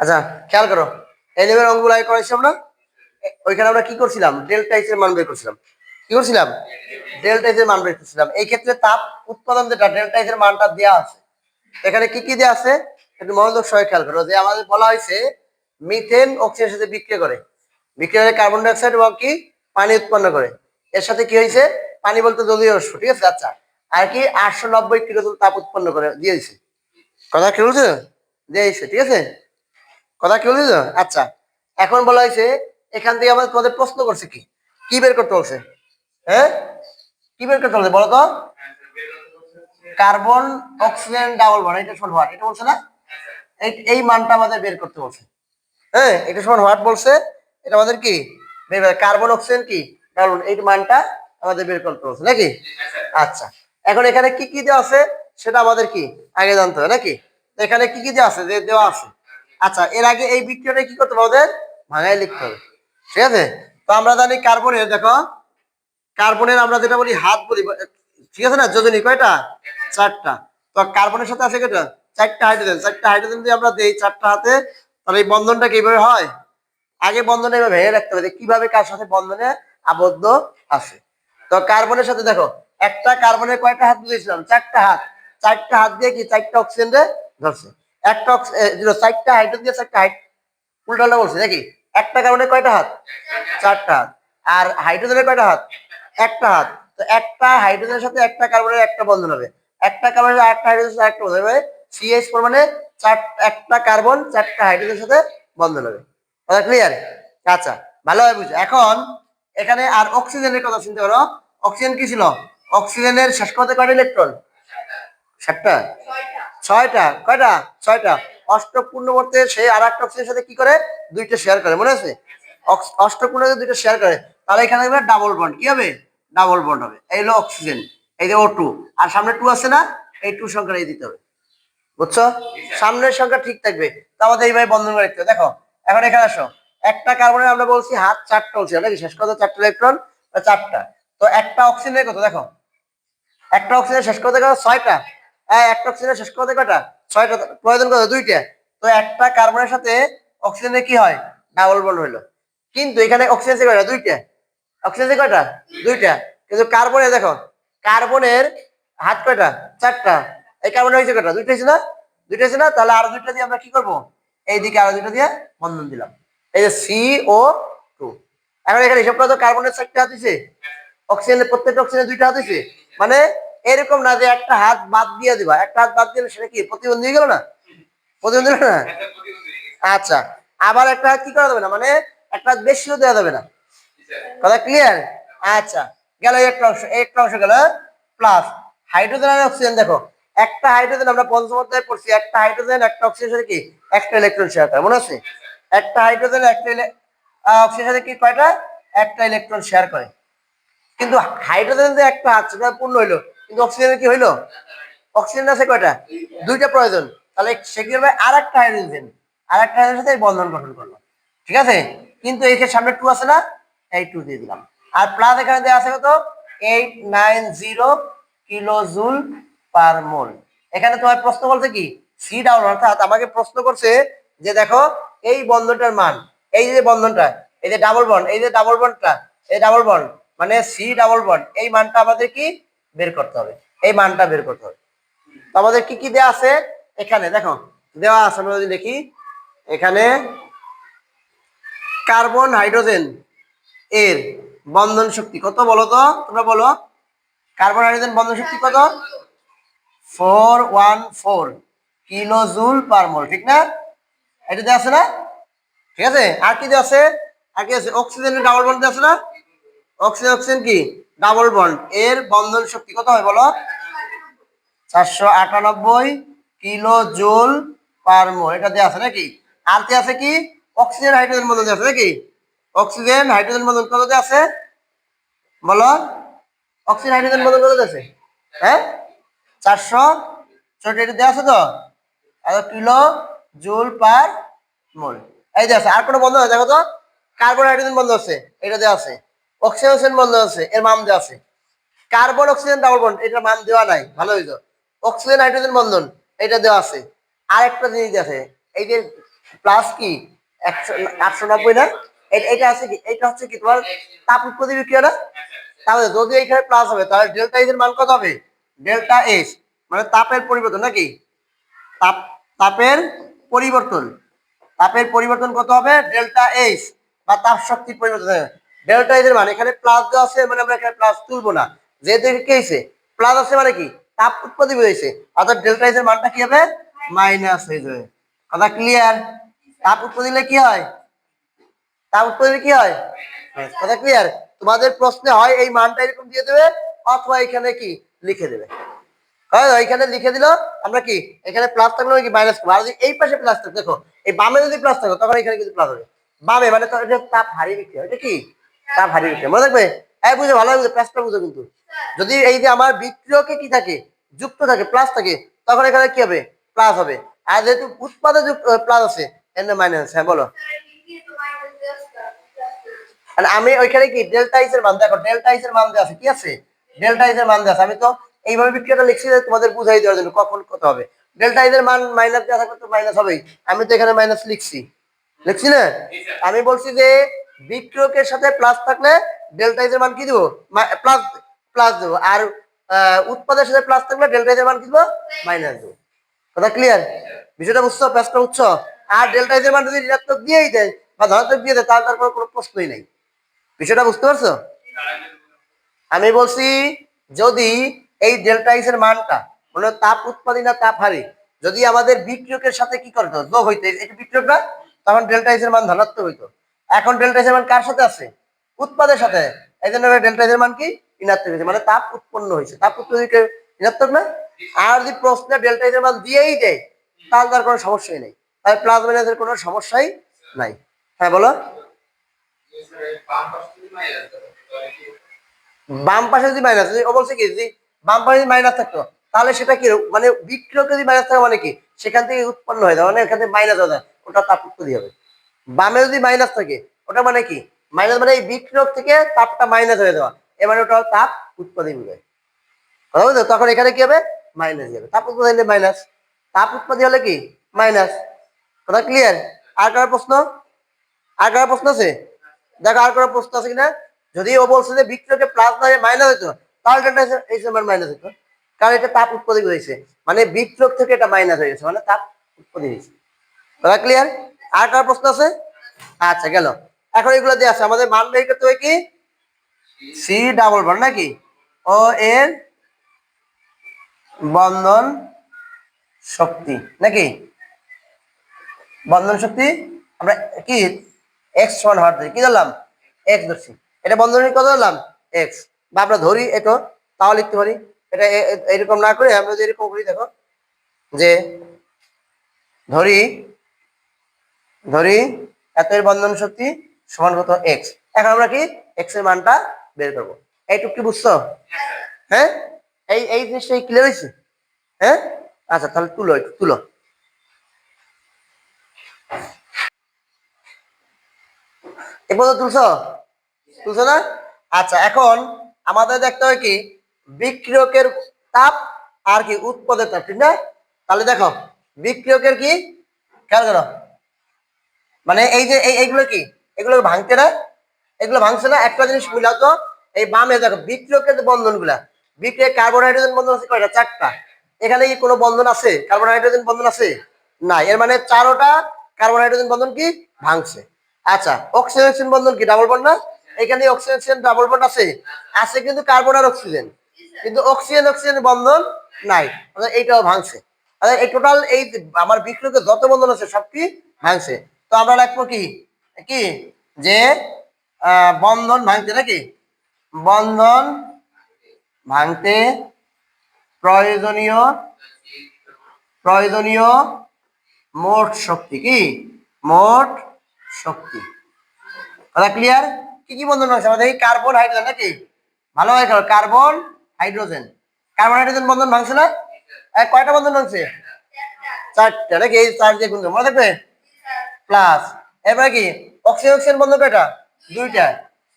আচ্ছা খেয়াল করো। এই অঙ্কগুলো আগে করেছি আমরা। ওইখানে আমরা কি করছিলাম? ডেল্টা এক্সের মান বের করছিলাম। কি করছিলাম? ডেল্টা এক্সের মান বের করছিলাম। এই ক্ষেত্রে তাপ উৎপাদন যেটা ডেল্টা এক্সের মানটা দেওয়া আছে। এখানে কি কি দেওয়া আছে? একটু মনোযোগ সবাই খেয়াল করো যে আমাদের বলা হয়েছে মিথেন অক্সিজেনের সাথে বিক্রিয়া করে। বিক্রিয়া করে কার্বন ডাইঅক্সাইড এবং কি? পানি উৎপন্ন করে। এর সাথে কি হয়েছে? পানি বলতে জলীয় অশ্ব ঠিক আছে? আচ্ছা। আর কি? আটশো নব্বই কিলোজুল তাপ উৎপন্ন করে, দিয়েছে। কথা কি বলছে? দিয়েছে, ঠিক আছে? কথা কি বলছো আচ্ছা এখন বলা হয়েছে, এখান থেকে আমাদের তোমাদের প্রশ্ন করছে কি? কি বের করতে বলছে? হ্যাঁ? কি বের করতে বলছে, বলো তো? কার্বন, অক্সিজেন, ডাবল বন্ড এটা সমান হোয়াট এটা বলছে না? এই মানটা আমাদের বের করতে বলছে। হ্যাঁ এটা সমান হোয়াট বলছে, এটা আমাদের কি? কার্বন, অক্সিজেন কি? ডাবল এই মানটা আমাদের বের করতে বলছে, নাকি? আচ্ছা এখন এখানে কি কি দেওয়া আছে, সেটা আমাদের কি? আগে জানতে হবে, নাকি? এখানে কি কি দেওয়া আছে? যে দেওয়া আছে। আচ্ছা এর আগে এই বিক্রিয়াটা কি করতে হবে আমাদের ভাঙায় লিখতে হবে। ঠিক আছে? তো আমরা জানি কার্বনের দেখো। কার্বনের আমরা যেটা বলি হাত বলি, ঠিক আছে না? যোজনী, কয়টা? চারটা। তো কার্বনের সাথে আছে কয়টা? চারটা হাইড্রোজেন চারটা হাইড্রোজেন দিয়ে আমরা দেই চারটা হাতে, তাহলে এই বন্ধনটা কীভাবে হয়? আগে বন্ধনে এভাবে ভেঙে রাখতে হবে কীভাবে কার সাথে বন্ধনে আবদ্ধ আছে। তো কার্বনের সাথে দেখো, একটা কার্বনের কয়টা হাত বুঝেছিলাম চারটা হাত। চারটা হাত দিয়ে কি? চারটা অক্সিজেন ধরছে। একটা চারটা হাইড্রোজেন দিয়ে চারটা হাইট উল্টাটা বলছে, নাকি? একটা কার্বনের কয়টা হাত? চারটা হাত। আর হাইড্রোজেনের কয়টা হাত? একটা হাত। তো একটা হাইড্রোজেনের সাথে একটা কার্বনের একটা বন্ধন হবে। একটা কার্বনের একটা হাইড্রোজেনের সাথে একটা বন্ধন হবে। সিএইচ মানে চার একটা কার্বন চারটা হাইড্রোজেনের সাথে বন্ধন হবে। কথা ক্লিয়ার আচ্ছা ভালোভাবে বুঝো। এখন এখানে আর অক্সিজেনের কথা চিন্তা করো অক্সিজেন কি ছিল? অক্সিজেনের শেষ করতে কয়টা ইলেকট্রন সাতটা? ছয়টা। কয়টা? ছয়টা। অষ্টক পূর্ণবর্তে সে আর একটা অক্সিজেনের সাথে কি করে? দুইটা শেয়ার করে মনে আছে? অষ্টক দুইটা শেয়ার করে। তাহলে এখানে হবে ডাবল বন্ড কি হবে? ডাবল বন্ড হবে। এই হলো অক্সিজেন এই যে ও টু আর সামনে টু আছে না? এই টু সংখ্যা এই দিতে হবে। বুঝছ? সামনের সংখ্যা ঠিক থাকবে। তো আমাদের এইভাবে বন্ধন করে হবে। দেখো এখন এখানে আসো। একটা কার্বনের আমরা বলছি হাত চারটা বলছি নাকি? শেষ কথা চারটা ইলেকট্রন চারটা। তো একটা অক্সিজেনের কত? দেখো। একটা অক্সিজেন শেষ করতে কত ছয়টা। হ্যাঁ একটা অক্সিজেন শেষ করতে কয়টা? ছয়টা প্রয়োজন কত দুইটা। তো একটা কার্বনের সাথে অক্সিজেনের কি হয়? ডাবল বন্ড হইল। কিন্তু এখানে অক্সিজেন কয়টা? দুইটা। অক্সিজেন কয়টা? দুইটা। কিন্তু কার্বনে দেখো, কার্বনের হাত কয়টা? চারটা। এই কার্বনের হয়েছে কয়টা? দুইটা হয়েছে না? দুইটা হয়েছে না? তাহলে আরও দুইটা দিয়ে আমরা কি করব? এইদিকে আরও দুইটা দিয়ে বন্ধন দিলাম। এই যে সি ও টু এখন এখানে হিসাব করা তো কার্বনের চারটা হাত হয়েছে অক্সিজেনের প্রত্যেকটা অক্সিজেনের দুইটা হাত হয়েছে মানে এরকম না যে একটা হাত বাদ দিয়ে দিবা। একটা হাত বাদ দিলে সেটা কি প্রতিবন্ধী হয়ে গেল না? প্রতিবন্ধী না? আচ্ছা আবার একটা হাত কি করা যাবে না? মানে একটা হাত বেশিও দেওয়া যাবে না। কথা ক্লিয়ার আচ্ছা গেল একটা অংশ একটা অংশ গেল প্লাস হাইড্রোজেন আর অক্সিজেন দেখো। একটা হাইড্রোজেন আমরা পঞ্চম অধ্যায়ে পড়ছি একটা হাইড্রোজেন একটা অক্সিজেন সাথে কি? একটা ইলেকট্রন শেয়ার করে মনে আছে? একটা হাইড্রোজেন একটা অক্সিজেন সাথে কি কয়টা? একটা ইলেকট্রন শেয়ার করে। কিন্তু হাইড্রোজেন যে একটা আছে সেটা পূর্ণ হইল। কিন্তু অক্সিজেনের কি হইল? অক্সিজেন আছে কয়টা? দুইটা প্রয়োজন। তাহলে সে কি হবে? আর একটা হাইড্রোজেন আর একটা হাইড্রোজেন সাথে বন্ধন গঠন করল। ঠিক আছে? কিন্তু এই সামনে টু আছে না, এই টু দিয়ে দিলাম। আর প্লাস এখানে দেওয়া আছে কত? Eight nine zero kilo joule per mole এখানে তোমার প্রশ্ন বলছে কি? সি ডাউন অর্থাৎ আমাকে প্রশ্ন করছে যে দেখো, এই বন্ধনটার মান, এই যে বন্ধনটা, এই যে ডাবল বন্ড এই যে ডাবল বন্ডটা এই ডাবল বন্ড মানে সি ডাবল বন্ড এই মানটা আমাদের কি? বের করতে হবে। এই মানটা বের করতে হবে। আমাদের কি কি দেওয়া আছে? এখানে, দেখো দেওয়া আছে, আমরা যদি দেখি, এখানে কার্বন হাইড্রোজেন এর বন্ধন শক্তি কত বলো তো? তোমরা বলো। কার্বন হাইড্রোজেন বন্ধন শক্তি কত? Four one four kilo joule per mole, ঠিক না? এটা দেওয়া আছে না? ঠিক আছে? আর কি দেওয়া আছে? আর কি আছে? অক্সিজেনের ডাবল বন্ধ আছে না? অক্সিজেন অক্সিজেন কি? ডাবল বন্ড এর বন্ধন শক্তি কত হয় বলো? চারশো আটানব্বই কিলো জোল পার মোল। দেওয়া আছে নাকি? আর কি আছে কি? অক্সিজেন, হাইড্রোজেন বন্ধন আছে নাকি? অক্সিজেন, হাইড্রোজেন বন্ধন কত দেওয়া আছে? বলো। অক্সিজেন, হাইড্রোজেন বন্ধন কত আছে? হ্যাঁ? চারশো ছোট এটা দেওয়া আছে তো? Kilo joule per mole. এই দেওয়া আছে। আর কোনো বন্ধ আছে দেখো তো? কার্বন, হাইড্রোজেন বন্ধ আছে। এটা দেওয়া আছে। অক্সিজেন অক্সিজেন বন্ধ আছে, এর মান দেওয়া আছে। কার্বন, অক্সিজেন, ডাবল বন্ড, এটার মান দেওয়া নাই, ভালো হইতো অক্সিজেন, হাইড্রোজেন বন্ধন, এটা দেওয়া আছে। আর একটা জিনিস আছে এই যে প্লাস কি? একশো, আটশো নব্বই না? এটা আছে কি? এটা হচ্ছে কি তোমার তাপ উৎপত্তি বিক্রিয়া না? তাহলে যদি এখানে প্লাস হবে, তাহলে ডেল্টা এইচ এর মান কত হবে? ডেল্টা এইচ মানে তাপের পরিবর্তন নাকি? তাপ, তাপের পরিবর্তন। তাপের পরিবর্তন কত হবে? ডেল্টা এইচ বা তাপ শক্তির পরিবর্তন ডেল্টা এইচ এর এখানে প্লাস দেওয়া আছে মানে আমরা এখানে প্লাস তুলবো না। যেহেতু কি হয়েছে? প্লাস আছে মানে কি? তাপ উৎপত্তি হয়েছে অর্থাৎ ডেল্টা মানটা কি হবে? মাইনাস হয়ে যাবে। কথা ক্লিয়ার তাপ উৎপত্তি দিলে কি হয়? তাপ উৎপত্তি কি হয়? কথা ক্লিয়ার তোমাদের প্রশ্নে হয় এই মানটা এরকম দিয়ে দেবে অথবা এখানে কি? লিখে দেবে। হয় এখানে লিখে দিল আমরা কি? এখানে প্লাস থাকলে কি? মাইনাস করব আর যদি এই পাশে প্লাস থাকে দেখো এই বামে যদি প্লাস থাকে তখন এখানে কিন্তু প্লাস হবে। বামে মানে তাপ হারিয়ে বিক্রি এটা কি? তাপ হারিয়ে বিক্রি মনে থাকবে? এই বুঝো, ভালো বুঝো প্লাসটা বুঝো কিন্তু। যদি এই যে আমার বিক্রিয়কে কি থাকে, যুক্ত থাকে, প্লাস থাকে, তখন এখানে কি হবে? প্লাস হবে। আর যেহেতু উৎপাদে প্লাস আছে এখানে মাইনাস হ্যাঁ বলো। আর আমি ওইখানে কি ডেল্টা ইস এর মান, দেখো ডেল্টা ইস এর মান দেওয়া আছে, কি আছে? ডেল্টা ইস এর মান দেওয়া আছে, আমি তো এইভাবে বিক্রিয়াটা লিখছি যে তোমাদের বুঝাই দেওয়ার জন্য কখন কত হবে। ডেল্টা ইস এর মান মাইনাস দেওয়া থাকলে তো মাইনাস হবেই। আমি তো এখানে মাইনাস লিখছি। লিখছি না? আমি বলছি যে বিক্রিয়কের সাথে প্লাস থাকলে ডেল্টা এর মান কি দেবো? প্লাস প্লাস দেবো। আর উৎপাদের সাথে প্লাস থাকলে ডেল্টা এর মান কি দেবো? মাইনাস দেবো। কথা ক্লিয়ার বিষয়টা বুঝছ? প্যাসটা বুঝছ আর ডেল্টা এর মান যদি ঋণাত্মক দিয়েই দেয় বা ধনাত্মক দিয়ে দেয় তাহলে তার কোনো প্রশ্নই নাই। বিষয়টা বুঝতে পারছ? আমি বলছি, যদি এই ডেল্টা এর মানটা মানে তাপ উৎপাদন না তাপ হারি, যদি আমাদের বিক্রিয়কের সাথে কি করতো যোগ হইতো, এটা বিক্রিয়ক না? তখন ডেল্টা এর মান ধনাত্মক হইতো। এখন ডেল্টা মান কার সাথে আছে? উৎপাদের সাথে। এই জন্য ডেল্টা মান কি? ঋণাত্মক হয়েছে। মানে তাপ উৎপন্ন হয়েছে। তাপ উৎপন্ন ঋণাত্মক না? আর যদি প্রশ্নে ডেল্টা মান দিয়েই দেয়, তাহলে তার কোনো সমস্যাই নেই। তাই প্লাস মাইনাসের কোনো সমস্যাই নাই। হ্যাঁ বলো। বাম পাশে যদি মাইনাস ও বলছে কি, যদি বাম পাশে যদি মাইনাস থাকতো, তাহলে সেটা কি মানে বিক্রিয়ক যদি মাইনাস থাকে মানে কি? সেখান থেকে উৎপন্ন হয়ে যায়। মানে এখান থেকে মাইনাস হয়ে যায়। ওটা তাপ উৎপত্তি হবে। বামে যদি মাইনাস থাকে, ওটা মানে কি? মাইনাস মানে এই বিক্রিয়ক থেকে তাপটা মাইনাস হয়ে যাওয়া। এ মানে ওটা তাপ উৎপত্তি হবে কথা বুঝছ তখন এখানে কি হবে? মাইনাস যাবে। তাপ উৎপত্তি হলে মাইনাস তাপ উৎপত্তি হলে কি? মাইনাস কথা ক্লিয়ার আর কার প্রশ্ন? আর কার প্রশ্ন আছে? দেখো, আর কোনো প্রশ্ন আছে কিনা? যদি ও বলছে যে বিক্রিয়কে প্লাস না মাইনাস হতো তাহলে এটা এই সময় মাইনাস হতো কারণ এটা তাপ উৎপত্তি হয়েছে মানে বিক্রিয়ক থেকে এটা মাইনাস হয়ে গেছে। মানে তাপ উৎপত্তি হয়েছে। কথা ক্লিয়ার আর কার প্রশ্ন আছে? আচ্ছা গেল। এখন এগুলো দিয়ে আছে আমাদের মান বের করতে হবে কি? সি ডাবল বল নাকি? ও এর বন্ধন শক্তি নাকি? বন্ধন শক্তি? আমরা কি? এক্স সমান হওয়ার ধরি। কি ধরলাম? এক্স ধরছি। এটা বন্ধনের কত ধরলাম? এক্স বা আমরা ধরি এটা তাও লিখতে পারি। এটা এরকম না করে আমরা যদি এরকম করি, দেখো, যে ধরি ধরি এত এর বন্ধন শক্তি সমান কত এক্স এখন আমরা কি এক্সের মানটা বের করব। এইটুকু কি বুঝছ? হ্যাঁ? এই এই জিনিসটা ক্লিয়ার হয়েছে? হ্যাঁ? আচ্ছা তাহলে তুলো তুলো। এ পর্যন্ত তুলছো? তুলছো না? আচ্ছা এখন আমাদের দেখতে হবে কি বিক্রিয়কের তাপ আর কি উৎপাদের তাপ, ঠিক না? তাহলে দেখো, বিক্রিয়কের কি? খেয়াল করো। মানে এই যে এই এইগুলো কি? এগুলো ভাঙতে না? এগুলো ভাঙছে না? একটা জিনিস মিলাও তো, এই বামে দেখো, বিক্রিয়কের যে বন্ধনগুলা বিক্রিয় কার্বন হাইড্রোজেন বন্ধন আছে কয়টা চারটা। এখানে কি কোনো বন্ধন আছে? কার্বন হাইড্রোজেন বন্ধন আছে? না এর মানে চারোটা কার্বন হাইড্রোজেন বন্ধন কি? ভাঙছে। আচ্ছা অক্সিজেন বন্ধন কি? ডাবল বন্ড না? এখানে অক্সিজেন ডাবল বন্ড আছে। আছে কিন্তু কার্বন আর অক্সিজেন। কিন্তু অক্সিজেন অক্সিজেন বন্ধন নাই। এইটাও ভাঙছে। এই টোটাল এই আমার বিক্রিয়কের যত বন্ধন আছে সব কি? ভাঙছে। তো আমরা লিখব কি? কি? যে বন্ধন ভাঙতে, নাকি? বন্ধন ভাঙতে প্রয়োজনীয় প্রয়োজনীয় মোট শক্তি, কি? মোট শক্তি। কথা ক্লিয়ার কি কি বন্ধন আছে আমাদের কার্বন হাইড্রোজেন নাকি? ভালো হয় কার্বন হাইড্রোজেন কার্বন হাইড্রোজেন বন্ধন ভাঙছে না? কয়টা বন্ধন ভাঙছে? চারটা, নাকি? চার দিয়ে গুণ। মনে থাকবে? প্লাস এরপরে কি? অক্সিজেন অক্সিজেন বন্ধন কয়টা? দুইটা।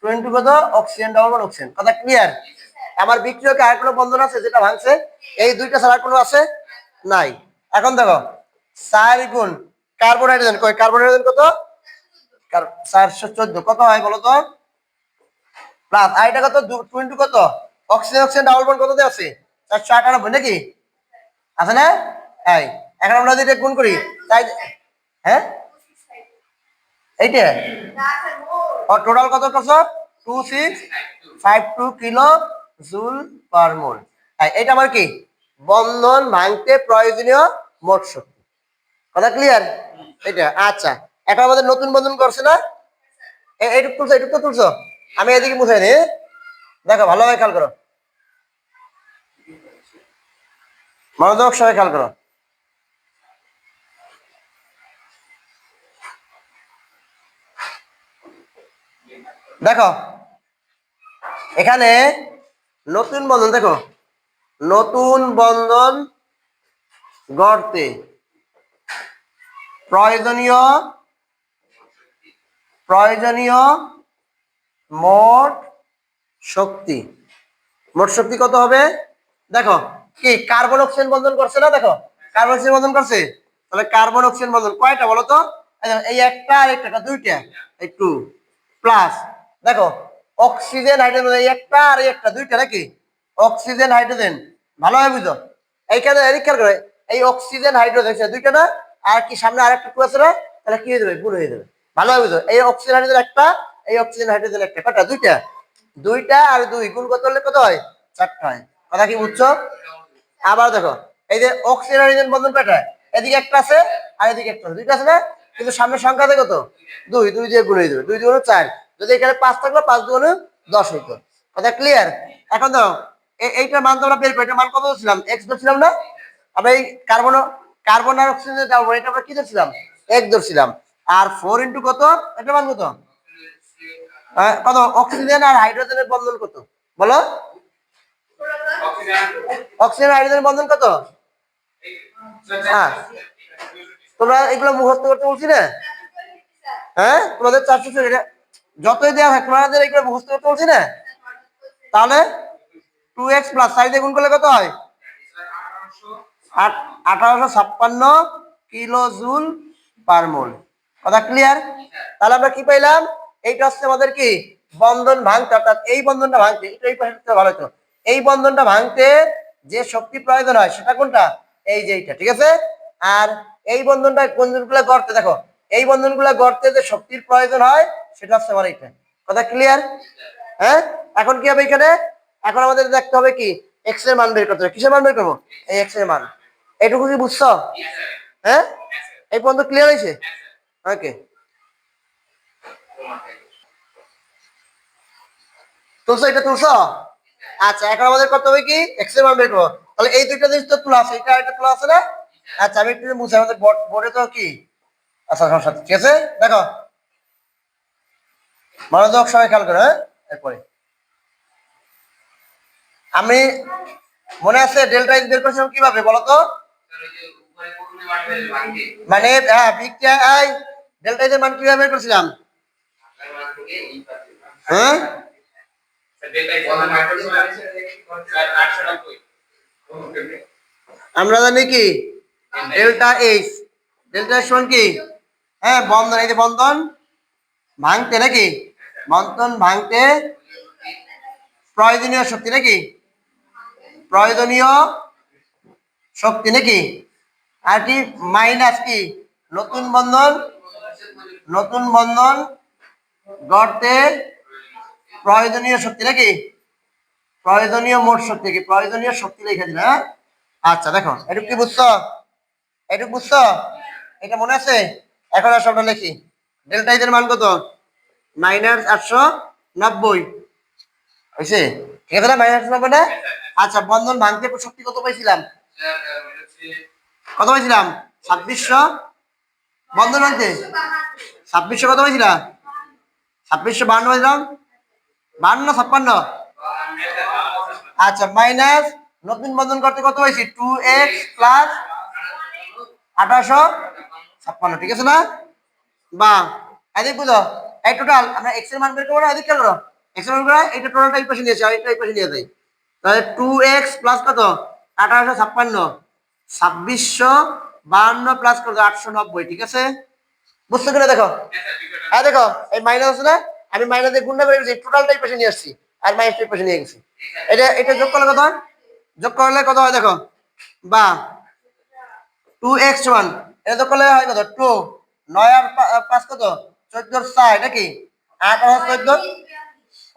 টোয়েন্টি কত অক্সিজেন ডাবল অক্সিজেন কথা ক্লিয়ার আমার বিক্রিয়কে আর কোনো বন্ধন আছে যেটা ভাঙছে? এই দুইটা ছাড়া কোনো আছে? নাই। এখন দেখো চার গুণ কার্বন হাইড্রোজেন কই কার্বন হাইড্রোজেন কত চারশো চোদ্দ। কত হয় বলো তো? প্লাস আর এটা কত? টু ইন্টু কত? অক্সিজেন অক্সিজেন ডাবল বন্ড কত দিয়ে আছে? চারশো আটানব্বই, নাকি? আছে না? এখন আমরা যদি এটা গুণ করি। তাই হ্যাঁ? এইটা? ও টোটাল কত করছ? Two six five two kilo joule per mole এটা আমার কি? বন্ধন ভাঙতে প্রয়োজনীয় মোট শক্তি কথা ক্লিয়ার এটা আচ্ছা। এখন আমাদের নতুন বন্ধন করছে না? এইটুকু তুলছো, এইটুকু তো তুলছো? আমি এদিকে মুছাই নি। দেখো, ভালোভাবে খেয়াল করো। মনোযোগ সবাই খেয়াল করো। দেখো। এখানে নতুন বন্ধন, দেখো। নতুন বন্ধন গড়তে। প্রয়োজনীয় প্রয়োজনীয় মোট শক্তি। মোট শক্তি কত হবে? দেখো, কি, কার্বন অক্সিজেন বন্ধন করছে না? দেখো, কার্বন অক্সিজেন বন্ধন করছে? তাহলে কার্বন অক্সিজেন বন্ধন কয়টা বলো তো? এই একটা আর একটা দুইটা এই টু প্লাস দেখো অক্সিজেন হাইড্রোজেন এই একটা আর এই একটা, দুইটা নাকি? অক্সিজেন হাইড্রোজেন ভালোভাবে বুঝো? এইখানে খেয়াল করে, এই অক্সিজেন হাইড্রোজেন দুইটা না, আর কি সামনে আরেকটা টু আছে না, তাহলে কি হয়ে যাবে? গুণ হয়ে যাবে। ভালোভাবে বুঝো? এই অক্সিজেন হাইড্রোজেন একটা, এই অক্সিজেন হাইড্রোজেন একটা কটা দুইটা। দুইটা আর দুই, গুণ কত হলে কত হয়? চারটা হয়। কথা কি বুঝছ? আবার দেখো, এই যে অক্সিজেন হাইড্রোজেন বন্ধন কয়টা? এদিকে একটা আছে, আর এদিকে একটা দুইটা আছে না? কিন্তু সামনের সংখ্যা দেখো তো দুই দুই দিয়ে গুণ হয়ে যাবে। দুই দুগুণ চার। যদি এখানে পাঁচ থাকল, পাঁচ দুগুণ দশ হইতো। কথা ক্লিয়ার এখন এ- এইটার মান তো আমরা বের করি মান কত ছিলাম? এক্স ধরছিলাম না? আমরা এই কার্বন কার্বন আর অক্সিজেন ডাবল এটা আমরা কি ধরছিলাম এক ধরছিলাম আর ফোর ইন্টু কত? এটার মান কত? কত? অক্সিজেন আর হাইড্রোজেনের বন্ধন কত? বলো। অক্সিজেন হাইড্রোজেনের বন্ধন কত? হ্যাঁ। তোমরা এগুলো মুখস্থ করতে বলছি না? হ্যাঁ? তোমাদের চারশো ছয় এটা যতই দেওয়া হয় তোমাদের এগুলো মুখস্থ করতে বলছি না? তাহলে টু এক্স প্লাস সাইজ গুণ করলে কত হয়? আঠারোশো ছাপ্পান্ন কিলো জুল পার মোল। কথা ক্লিয়ার তাহলে আমরা কি পাইলাম? এইটা হচ্ছে আমাদের কি? বন্ধন ভাঙতে, অর্থাৎ এই বন্ধনটা ভাঙতে, এটা এই পাশে ভালো হতো। এই বন্ধনটা ভাঙতে যে শক্তি প্রয়োজন হয়, সেটা কোনটা? এই যে এইটা, ঠিক আছে? আর এই বন্ধনটা কোন বন্ধনগুলো গড়তে, দেখো এই বন্ধনগুলো গড়তে যে শক্তির প্রয়োজন হয়, সেটা হচ্ছে আমার এইটা। কথা ক্লিয়ার হ্যাঁ? এখন কি হবে এখানে? এখন আমাদের দেখতে হবে কি? এক্সের মান বের করতে হবে। কিসের মান বের করব? এই এক্সের মান। এইটুকু কি বুঝছ? হ্যাঁ? এই পর্যন্ত ক্লিয়ার হয়েছে? ওকে তুলছো এটা তুলছো? আচ্ছা এখন আমাদের করতে হবে কি? এক্সের মান বের করব। তাহলে এই দুইটা জিনিস তো তোলা আছে। এটা এটা তোলা আছে না? আচ্ছা আমি একটু বুঝাই। আমাদের বোর্ডে তো কি? আচ্ছা সমস্যা ঠিক আছে? দেখো। মনোযোগ সবাই খেয়াল করো হ্যাঁ? এরপরে। আমি, মনে আছে ডেল্টা ইজ বের করেছিলাম কীভাবে, বলো তো? মানে হ্যাঁ বিগটা ডেল্টা ইজের মান কীভাবে বের করেছিলাম? হ্যাঁ? আমরা জানি কি? ডেল্টা এইচ ডেল্টা সমান কি? হ্যাঁ বন্ধন, এই যে বন্ধন। ভাঙতে নাকি? বন্ধন ভাঙতে প্রয়োজনীয় শক্তি নাকি? প্রয়োজনীয় শক্তি নাকি? আর কি মাইনাস কি? নতুন বন্ধন নতুন বন্ধন গড়তে প্রয়োজনীয় শক্তি নাকি? প্রয়োজনীয় মোট শক্তি কি প্রয়োজনীয় শক্তি লিখে দিলে হ্যাঁ? আচ্ছা দেখো, এটুকু কি বুঝছ? এটুকু বুঝছ? এটা মনে আছে? এখন আর সবটা লিখি। ডেল্টা ইজের মান কত? মাইনাস আটশো নব্বই। হয়েছে ঠিক আছে না? মাইনাস নব্বই না আচ্ছা বন্ধন ভাঙতে শক্তি কত পাইছিলাম? কত পাইছিলাম? ছাব্বিশশো। বন্ধন ভাঙতে? ছাব্বিশশো কত পাইছিলাম ছাব্বিশশো বান্ন পাইছিলাম। বান্ন ছাপ্পান্ন? আচ্ছা মাইনাস নতুন বন্ধন করতে কত পাইছি? টু এক্স প্লাস আঠারোশো। ছাপ্পান্ন, ঠিক আছে না? বা এদিক বুঝো, এই টোটাল আমরা এক্সের মান বের করব না? এদিক খেয়াল করো। এক্সের মান করো এটা টোটালটা এই পাশে নিয়েছে আর এটা এই পাশে নিয়ে যাই তাহলে টু এক্স প্লাস কত? আঠারোশো ছাপ্পান্ন। ছাব্বিশশো বাহান্ন প্লাস কত? আটশো নব্বই, ঠিক আছে? বুঝছ কিনা দেখো? হ্যাঁ দেখো, এই মাইনাস আছে না? আমি মাইনাসে গুণটা করে গেছি টোটালটাই পাশে নিয়ে আসছি, আর মাইনাসটাই পাশে নিয়ে গেছি। এটা এটা যোগ করলে কত যোগ করলে কত হয় দেখো? বা টু এক্স ওয়ান এটা যোগ করলে হয় কত? টু। নয় আর পাঁচ কত? চোদ্দোর ছয় নাকি? আট আর চোদ্দ,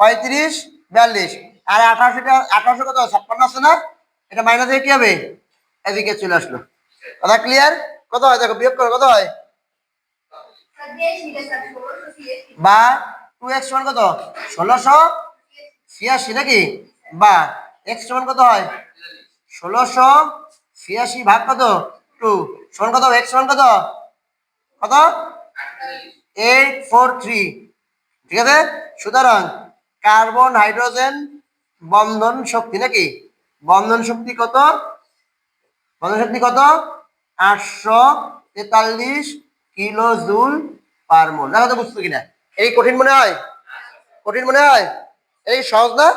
পঁয়ত্রিশ, বিয়াল্লিশ। আর আঠারোশোটা আঠারোশো কত? ছাপ্পান্ন আছে না? এটা মাইনাস হয়ে কি হবে? এদিকে চলে আসলো। কথা ক্লিয়ার কত হয়? দেখো, বিয়োগ করো, কত হয়? বা টু এক্স সমান কত? ষোলোশো ছিয়াশি, নাকি? বা এক্স সমান কত হয়? ষোলোশো ছিয়াশি ভাগ কত? টু সমান কত? এক্স সমান কত? কত? এইট ফোর থ্রি ঠিক আছে? সুতরাং কার্বন, হাইড্রোজেন, বন্ধন শক্তি নাকি? বন্ধন শক্তি কত? বন্ধন শক্তি কত? আটশো তেতাল্লিশ কিলো জুল পার মোল। দেখো তো বুঝছ কিনা? এই কঠিন মনে হয়? কঠিন মনে হয়? এই সহজ না?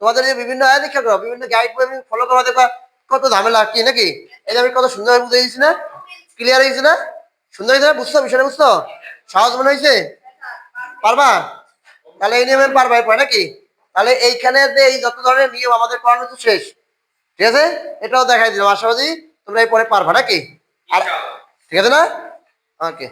তোমাদের যে বিভিন্ন দেখা করো, বিভিন্ন গাইড বই ফলো করা, দেখবা কত ঝামেলা, কি নাকি? এই আমি কত সুন্দর বুঝে দিয়েছি না? ক্লিয়ার হয়েছে না? সুন্দর হয়েছে না? বুঝছ বিষয়টা বুঝছ? সহজ মনে হয়েছে? পারবা? তাহলে এই নিয়মে পারবা এরপর নাকি? তাহলে এইখানে যে এই যত ধরনের নিয়ম আমাদের পড়ানো তো শেষ। ঠিক আছে? এটাও দেখাই দিলাম আশাবাদী তোমরা এই পরে পারবা নাকি? আর ঠিক আছে না? ওকে